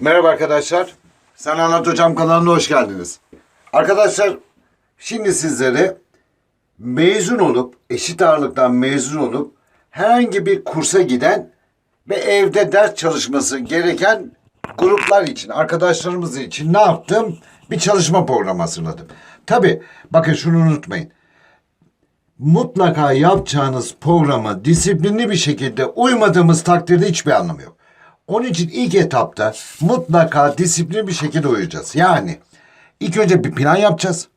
Merhaba arkadaşlar. Sen Anlat Hocam kanalına hoş geldiniz. Arkadaşlar şimdi sizlere mezun olup, eşit ağırlıktan mezun olup herhangi bir kursa giden ve evde ders çalışması gereken gruplar için, arkadaşlarımız için ne yaptım? Bir çalışma programı hazırladım. Tabi bakın şunu unutmayın. Mutlaka yapacağınız programa disiplinli bir şekilde uymadığımız takdirde hiçbir anlamı yok. Onun için ilk etapta mutlaka disiplinli bir şekilde uyacağız. Yani ilk önce bir plan yapacağız.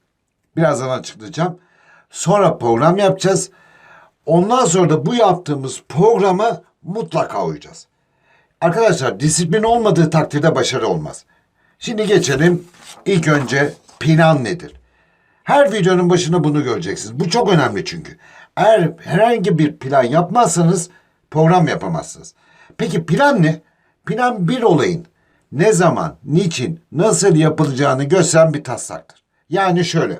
Birazdan açıklayacağım. Sonra program yapacağız. Ondan sonra da bu yaptığımız programa mutlaka uyacağız. Arkadaşlar disiplin olmadığı takdirde başarı olmaz. Şimdi geçelim. İlk önce plan nedir? Her videonun başında bunu göreceksiniz. Bu çok önemli çünkü. Eğer herhangi bir plan yapmazsanız program yapamazsınız. Peki plan ne? Plan bir olayın ne zaman, niçin, nasıl yapılacağını gösteren bir taslaktır. Yani şöyle.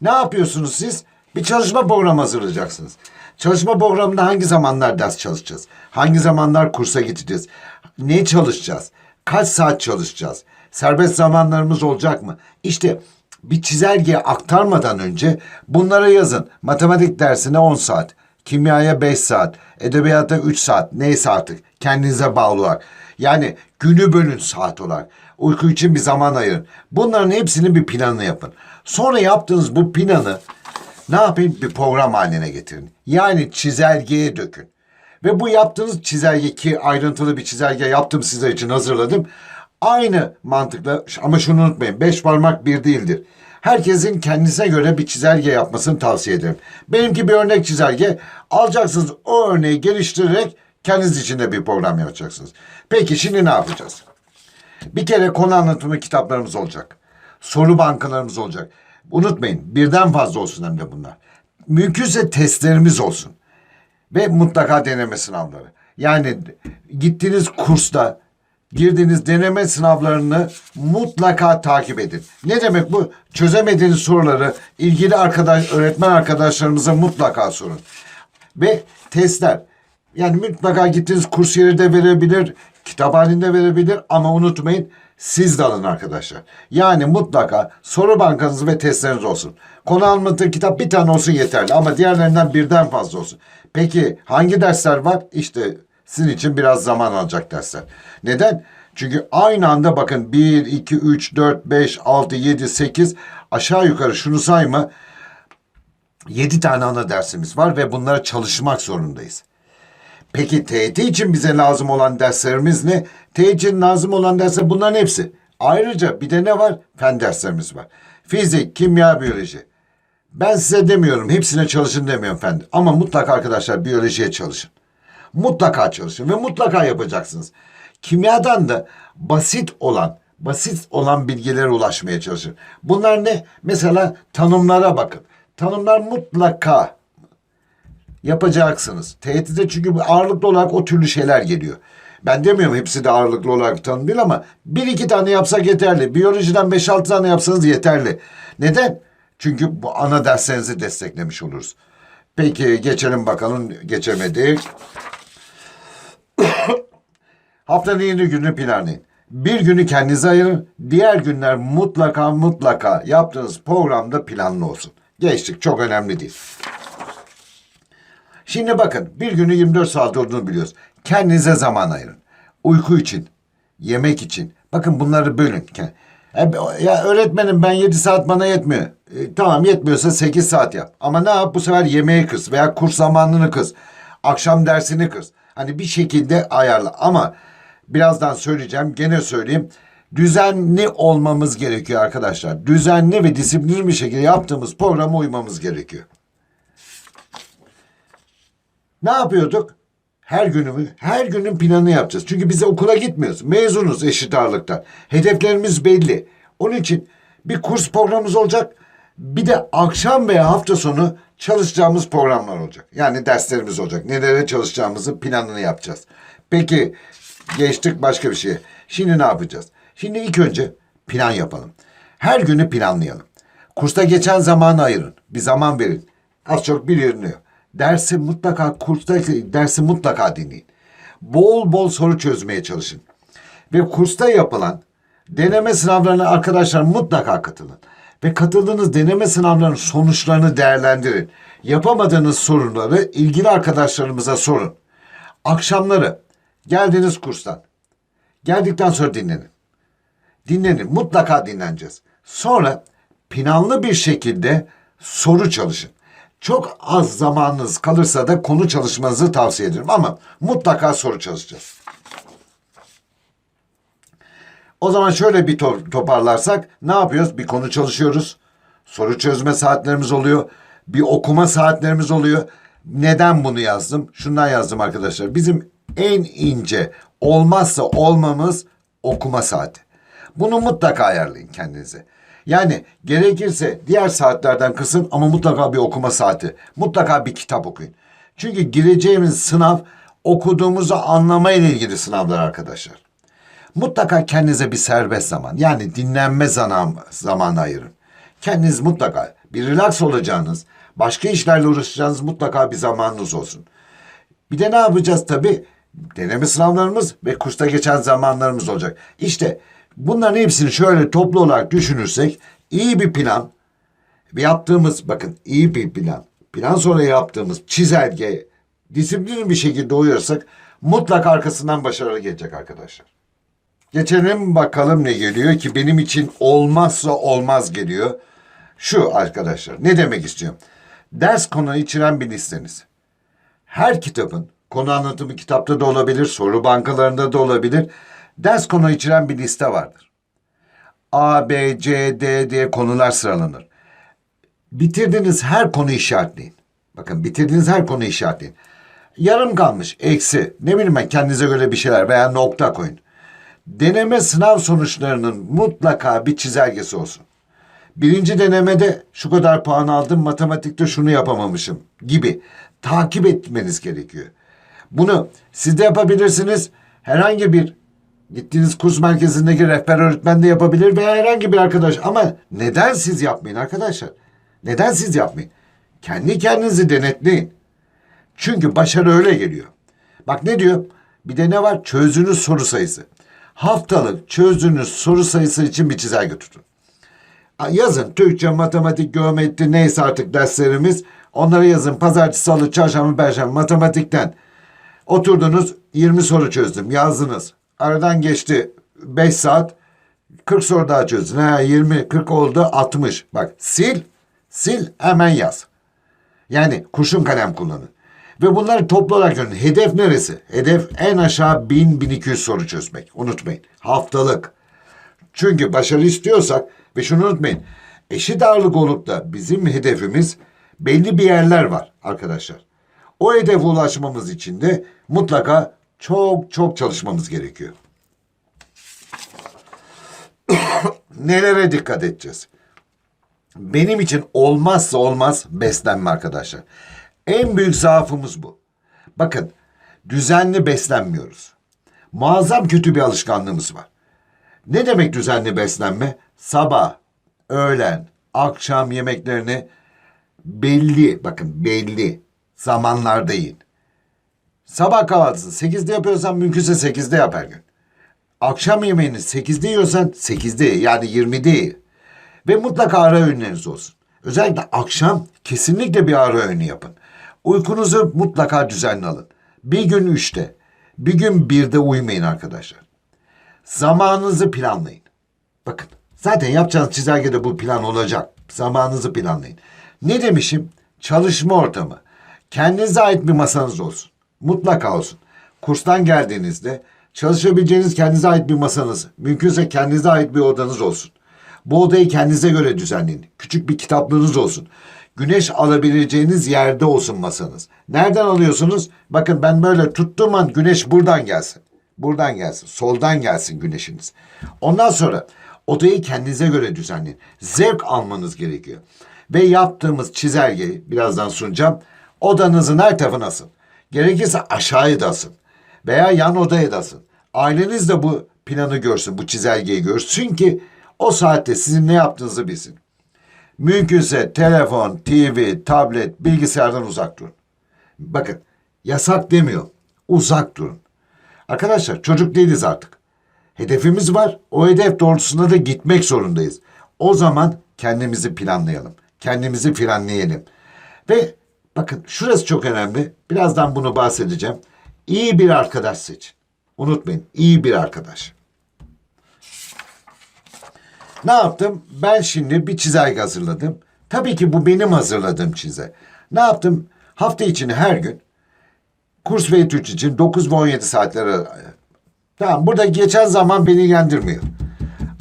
Ne yapıyorsunuz siz? Bir çalışma programı hazırlayacaksınız. Çalışma programında hangi zamanlar ders çalışacağız? Hangi zamanlar kursa gideceğiz? Ne çalışacağız? Kaç saat çalışacağız? Serbest zamanlarımız olacak mı? İşte bir çizelgeye aktarmadan önce bunlara yazın. Matematik dersine 10 saat, kimyaya 5 saat, edebiyata 3 saat, neyse artık kendinize bağlı olarak. Yani günü bölün saat olarak. Uyku için bir zaman ayırın. Bunların hepsinin bir planını yapın. Sonra yaptığınız bu planı ne yapayım? Bir program haline getirin. Yani çizelgeye dökün. Ve bu yaptığınız çizelge ki ayrıntılı bir çizelge yaptım sizler için hazırladım. Aynı mantıkla ama şunu unutmayın. Beş parmak bir değildir. Herkesin kendisine göre bir çizelge yapmasını tavsiye ederim. Benimki bir örnek çizelge. Alacaksınız o örneği geliştirerek kendiniz için de bir program yapacaksınız. Peki şimdi ne yapacağız? Bir kere konu anlatımı kitaplarımız olacak. Soru bankalarımız olacak. Unutmayın birden fazla olsun hem de bunlar. Mümkünse testlerimiz olsun. Ve mutlaka deneme sınavları. Yani gittiğiniz kursta girdiğiniz deneme sınavlarını mutlaka takip edin. Ne demek bu? Çözemediğiniz soruları ilgili arkadaş, öğretmen arkadaşlarımıza mutlaka sorun. Ve testler. Yani mutlaka gittiğiniz kurs yeri de verebilir, kitap halinde verebilir ama unutmayın siz de alın arkadaşlar. Yani mutlaka soru bankanız ve testleriniz olsun. Konu anlatı kitap bir tane olsun yeterli ama diğerlerinden birden fazla olsun. Peki hangi dersler var? İşte sizin için biraz zaman alacak dersler. Neden? Çünkü aynı anda bakın 1, 2, 3, 4, 5, 6, 7, 8 aşağı yukarı şunu sayma 7 tane ana dersimiz var ve bunlara çalışmak zorundayız. Peki TET için bize lazım olan derslerimiz ne? TET için lazım olan dersler bunların hepsi. Ayrıca bir de ne var? Fen derslerimiz var. Fizik, kimya, biyoloji. Ben size demiyorum, hepsine çalışın demiyorum fen. Ama mutlaka arkadaşlar biyolojiye çalışın. Mutlaka çalışın ve mutlaka yapacaksınız. Kimyadan da basit olan, basit olan bilgilere ulaşmaya çalışın. Bunlar ne? Mesela tanımlara bakın. Tanımlar mutlaka yapacaksınız. TYT'de çünkü ağırlıklı olarak o türlü şeyler geliyor. Ben demiyorum hepsi de ağırlıklı olarak tanım değil ama bir iki tane yapsak yeterli. Biyolojiden beş altı tane yapsanız yeterli. Neden? Çünkü bu ana derslerinizi desteklemiş oluruz. Peki geçelim bakalım. Geçemedik. Haftanın yeni günü planlayın. Bir günü kendinize ayırın. Diğer günler mutlaka mutlaka yaptığınız programda planlı olsun. Geçtik çok önemli değil. Şimdi bakın bir günü 24 saat olduğunu biliyoruz. Kendinize zaman ayırın. Uyku için, yemek için. Bakın bunları bölün. E, Ya öğretmenim ben 7 saat bana yetmiyor. E, tamam yetmiyorsa 8 saat yap. Ama ne yap bu sefer yemeği kız veya kurs zamanını kız. Akşam dersini kız. Hani bir şekilde ayarla. Ama birazdan söyleyeceğim gene söyleyeyim. Düzenli olmamız gerekiyor arkadaşlar. Düzenli ve disiplinli bir şekilde yaptığımız programa uymamız gerekiyor. Ne yapıyorduk? Her günümü, her günün planını yapacağız. Çünkü biz okula gitmiyoruz. Mezunuz eşit ağırlıktan. Hedeflerimiz belli. Onun için bir kurs programımız olacak. Bir de akşam veya hafta sonu çalışacağımız programlar olacak. Yani derslerimiz olacak. Nelere çalışacağımızın planını yapacağız. Peki geçtik başka bir şeye. Şimdi ne yapacağız? Şimdi ilk önce plan yapalım. Her günü planlayalım. Kursta geçen zamanı ayırın. Bir zaman verin. Az çok biliniyor. Dersi mutlaka kursta dersi mutlaka dinleyin. Bol bol soru çözmeye çalışın. Ve kursta yapılan deneme sınavlarına arkadaşlar mutlaka katılın. Ve katıldığınız deneme sınavlarının sonuçlarını değerlendirin. Yapamadığınız sorunları ilgili arkadaşlarımıza sorun. Akşamları geldiniz kurstan. Geldikten sonra dinlenin. Dinlenin. Mutlaka dinleneceğiz. Sonra planlı bir şekilde soru çalışın. Çok az zamanınız kalırsa da konu çalışmanızı tavsiye ederim ama mutlaka soru çalışacağız. O zaman şöyle bir to- toparlarsak ne yapıyoruz? Bir konu çalışıyoruz. Soru çözme saatlerimiz oluyor. Bir okuma saatlerimiz oluyor. Neden bunu yazdım? Şundan yazdım arkadaşlar. Bizim en ince olmazsa olmamız okuma saati. Bunu mutlaka ayarlayın kendinize. Yani gerekirse diğer saatlerden kısın ama mutlaka bir okuma saati. Mutlaka bir kitap okuyun. Çünkü gireceğimiz sınav okuduğumuzu anlamayla ilgili sınavlar arkadaşlar. Mutlaka kendinize bir serbest zaman yani dinlenme zaman, zamanı ayırın. Kendiniz mutlaka bir relax olacağınız, başka işlerle uğraşacağınız mutlaka bir zamanınız olsun. Bir de ne yapacağız tabii? Deneme sınavlarımız ve kursta geçen zamanlarımız olacak. İşte bunların hepsini şöyle toplu olarak düşünürsek iyi bir plan ve yaptığımız bakın iyi bir plan. Plan sonra yaptığımız çizelge disiplinli bir şekilde uyarsak mutlaka arkasından başarılı gelecek arkadaşlar. Geçelim bakalım ne geliyor ki benim için olmazsa olmaz geliyor. Şu arkadaşlar ne demek istiyorum? Ders konu içeren bir listeniz. Her kitabın konu anlatımı kitapta da olabilir, soru bankalarında da olabilir. Ders konu içeren bir liste vardır. A, B, C, D diye konular sıralanır. Bitirdiğiniz her konuyu işaretleyin. Bakın bitirdiğiniz her konuyu işaretleyin. Yarım kalmış, eksi, ne bileyim ben kendinize göre bir şeyler veya nokta koyun. Deneme sınav sonuçlarının mutlaka bir çizelgesi olsun. Birinci denemede şu kadar puan aldım, matematikte şunu yapamamışım gibi takip etmeniz gerekiyor. Bunu siz de yapabilirsiniz. Herhangi bir gittiğiniz kurs merkezindeki rehber öğretmen de yapabilir veya herhangi bir arkadaş. Ama neden siz yapmayın arkadaşlar? Neden siz yapmayın? Kendi kendinizi denetleyin. Çünkü başarı öyle geliyor. Bak ne diyor? Bir de ne var? Çözdüğünüz soru sayısı. Haftalık çözdüğünüz soru sayısı için bir çizelge tutun. Yazın Türkçe, matematik, geometri neyse artık derslerimiz. Onları yazın. Pazartesi, salı, çarşamba, perşembe matematikten. Oturdunuz 20 soru çözdüm. Yazdınız. Aradan geçti 5 saat. 40 soru daha çözdün. Ha, 20, 40 oldu 60. Bak sil, sil hemen yaz. Yani kurşun kalem kullanın. Ve bunları toplu olarak görün. Hedef neresi? Hedef en aşağı 1000-1200 soru çözmek. Unutmayın. Haftalık. Çünkü başarı istiyorsak ve şunu unutmayın. Eşit ağırlık olup da bizim hedefimiz belli bir yerler var arkadaşlar. O hedefe ulaşmamız için de mutlaka çok çok çalışmamız gerekiyor. Nelere dikkat edeceğiz? Benim için olmazsa olmaz beslenme arkadaşlar. En büyük zaafımız bu. Bakın düzenli beslenmiyoruz. Muazzam kötü bir alışkanlığımız var. Ne demek düzenli beslenme? Sabah, öğlen, akşam yemeklerini belli, bakın belli zamanlarda yiyin. Sabah kahvaltısı 8'de yapıyorsan mümkünse 8'de yap her gün. Akşam yemeğini 8'de yiyorsan 8'de ye, yani 20'de ye. Ve mutlaka ara öğünleriniz olsun. Özellikle akşam kesinlikle bir ara öğünü yapın. Uykunuzu mutlaka düzenli alın. Bir gün üçte, bir gün birde uyumayın arkadaşlar. Zamanınızı planlayın. Bakın zaten yapacağınız çizelgede bu plan olacak. Zamanınızı planlayın. Ne demişim? Çalışma ortamı. Kendinize ait bir masanız olsun. Mutlaka olsun. Kurstan geldiğinizde çalışabileceğiniz kendinize ait bir masanız, mümkünse kendinize ait bir odanız olsun. Bu odayı kendinize göre düzenleyin. Küçük bir kitaplığınız olsun. Güneş alabileceğiniz yerde olsun masanız. Nereden alıyorsunuz? Bakın ben böyle tuttuğum an güneş buradan gelsin. Buradan gelsin. Soldan gelsin güneşiniz. Ondan sonra odayı kendinize göre düzenleyin. Zevk almanız gerekiyor. Ve yaptığımız çizelgeyi birazdan sunacağım. Odanızın her tarafına asın. Gerekirse aşağıya da asın. Veya yan odaya da asın. Aileniz de bu planı görsün, bu çizelgeyi görsün ki o saatte sizin ne yaptığınızı bilsin. Mümkünse telefon, TV, tablet, bilgisayardan uzak durun. Bakın yasak demiyor. Uzak durun. Arkadaşlar çocuk değiliz artık. Hedefimiz var. O hedef doğrultusunda da gitmek zorundayız. O zaman kendimizi planlayalım. Kendimizi frenleyelim. Ve bakın şurası çok önemli. Birazdan bunu bahsedeceğim. İyi bir arkadaş seçin. Unutmayın iyi bir arkadaş. Ne yaptım? Ben şimdi bir çizelge hazırladım. Tabii ki bu benim hazırladığım çize. Ne yaptım? Hafta içini her gün kurs ve etüt için 9 ve 17 saatleri Tamam burada geçen zaman beni ilgilendirmiyor.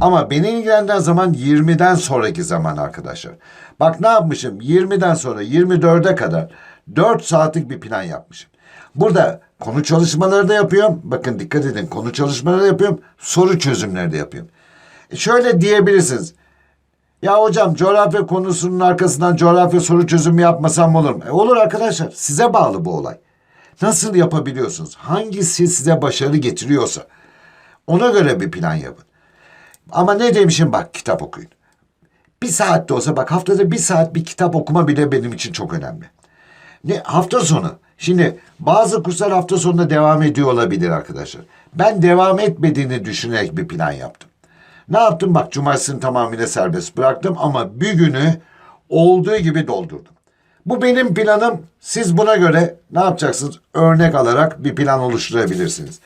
Ama beni ilgilendiren zaman 20'den sonraki zaman arkadaşlar. Bak ne yapmışım? 20'den sonra 24'e kadar 4 saatlik bir plan yapmışım. Burada konu çalışmaları da yapıyorum. Bakın dikkat edin konu çalışmaları da yapıyorum. Soru çözümleri de yapıyorum. E şöyle diyebilirsiniz. Ya hocam coğrafya konusunun arkasından coğrafya soru çözümü yapmasam olur mu? E olur arkadaşlar. Size bağlı bu olay. Nasıl yapabiliyorsunuz? Hangisi size başarı getiriyorsa ona göre bir plan yapın. Ama ne demişim bak kitap okuyun. Bir saat de olsa bak haftada bir saat bir kitap okuma bile benim için çok önemli. Ne hafta sonu. Şimdi bazı kurslar hafta sonunda devam ediyor olabilir arkadaşlar. Ben devam etmediğini düşünerek bir plan yaptım. Ne yaptım? Bak cumartesini tamamıyla serbest bıraktım ama bir günü olduğu gibi doldurdum. Bu benim planım. Siz buna göre ne yapacaksınız? Örnek alarak bir plan oluşturabilirsiniz.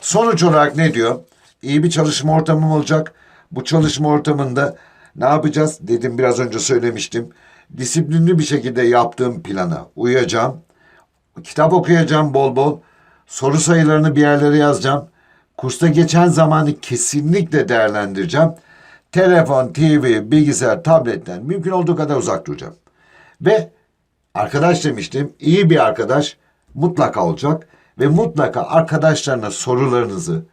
Sonuç olarak ne diyor? İyi bir çalışma ortamım olacak. Bu çalışma ortamında ne yapacağız? Dedim biraz önce söylemiştim. Disiplinli bir şekilde yaptığım plana uyacağım. Kitap okuyacağım bol bol. Soru sayılarını bir yerlere yazacağım. Kursta geçen zamanı kesinlikle değerlendireceğim. Telefon, TV, bilgisayar, tabletten mümkün olduğu kadar uzak duracağım. Ve arkadaş demiştim, iyi bir arkadaş mutlaka olacak. Ve mutlaka arkadaşlarına sorularınızı,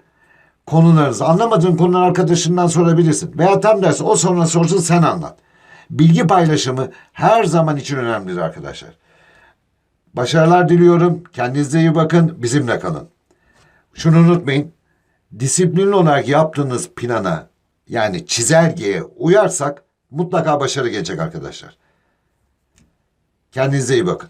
konularınızı, anlamadığın konuları arkadaşından sorabilirsin. Veya tam tersi o soruna sorsun sen anlat. Bilgi paylaşımı her zaman için önemlidir arkadaşlar. Başarılar diliyorum. Kendinize iyi bakın. Bizimle kalın. Şunu unutmayın. Disiplinli olarak yaptığınız plana yani çizelgeye uyarsak mutlaka başarı gelecek arkadaşlar. Kendinize iyi bakın.